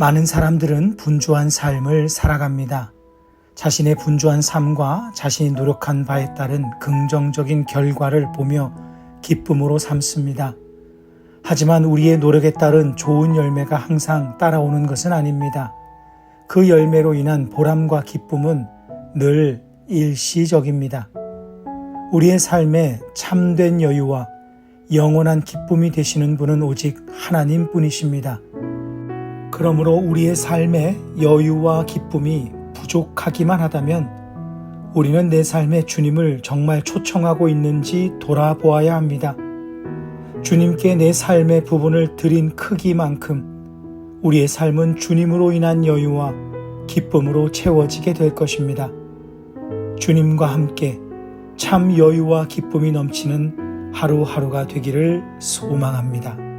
많은 사람들은 분주한 삶을 살아갑니다. 자신의 분주한 삶과 자신이 노력한 바에 따른 긍정적인 결과를 보며 기쁨으로 삼습니다. 하지만 우리의 노력에 따른 좋은 열매가 항상 따라오는 것은 아닙니다. 그 열매로 인한 보람과 기쁨은 늘 일시적입니다. 우리의 삶에 참된 여유와 영원한 기쁨이 되시는 분은 오직 하나님 뿐이십니다. 그러므로 우리의 삶에 여유와 기쁨이 부족하기만 하다면 우리는 내 삶에 주님을 정말 초청하고 있는지 돌아보아야 합니다. 주님께 내 삶의 부분을 드린 크기만큼 우리의 삶은 주님으로 인한 여유와 기쁨으로 채워지게 될 것입니다. 주님과 함께 참 여유와 기쁨이 넘치는 하루하루가 되기를 소망합니다.